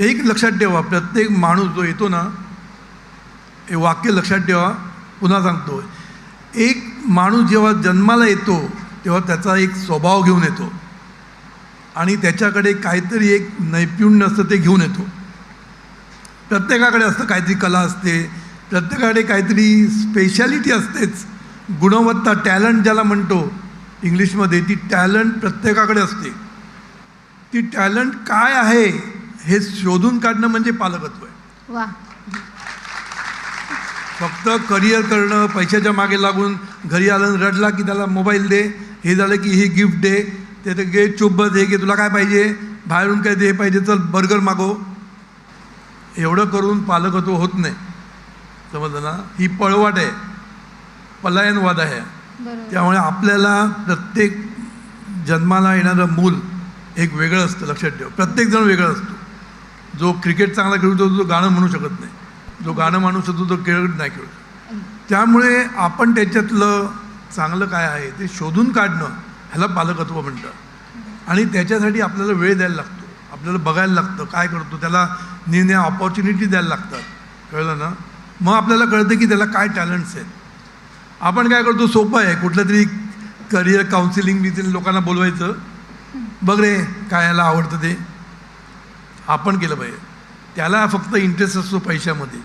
एक लक्षात ठेवा प्रत्येक माणूस जो येतो ना हे वाक्य लक्षात ठेवा पुन्हा सांगतो. एक माणूस जेव्हा जन्माला येतो तेव्हा त्याचा एक स्वभाव घेऊन येतो. आणि त्याच्याकडे काहीतरी एक नैपुण्य असतं ते घेऊन येतो. प्रत्येकाकडे असतं काहीतरी कला असते प्रत्येकाकडे काहीतरी स्पेशालिटी असतेच. गुणवत्ता टॅलंट ज्याला म्हणतो इंग्लिशमध्ये ती टॅलंट प्रत्येकाकडे असते. ती टॅलंट काय आहे? हे शोधून काढणं म्हणजे पालकत्व आहे. वा. फक्त करिअर करणं पैशाच्या मागे लागून घरी आलं रडला की त्याला मोबाईल दे हे झालं की हे गिफ्ट दे ते तर घे चुब्बत हे घे तुला काय पाहिजे? बाहेरून काय दे हे पाहिजे चल बर्गर मागव. एवढं करून पालकत्व होत नाही. समजलं ना? ही पळवाट आहे. पलायनवाद आहे. त्यामुळे आपल्याला प्रत्येक जन्माला येणारं मूल एक वेगळं असतं लक्षात ठेव. प्रत्येकजण वेगळं असतो. जो क्रिकेट चांगला खेळू शकतो तो गाणं म्हणू शकत नाही. जो गाणं म्हणू शकतो तो खेळ नाही खेळत. त्यामुळे आपण त्याच्यातलं चांगलं काय आहे ते शोधून काढणं ह्याला पालकत्व म्हणतं आणि त्याच्यासाठी आपल्याला वेळ द्यायला लागतो. आपल्याला बघायला लागतं काय करतो त्याला निर्णय ऑपॉर्च्युनिटी द्यायला लागतात. कळलं ना? मग आपल्याला कळतं की त्याला काय टॅलेंट्स आहेत. आपण काय करतो सोपं आहे. कुठलं तरी करिअर काउन्सिलिंग बिसिलिंग लोकांना बोलवायचं. बघ रे काय याला आवडतं ते. आपण केलं पाहिजे. त्याला फक्त इंटरेस्ट असतो पैशामध्ये.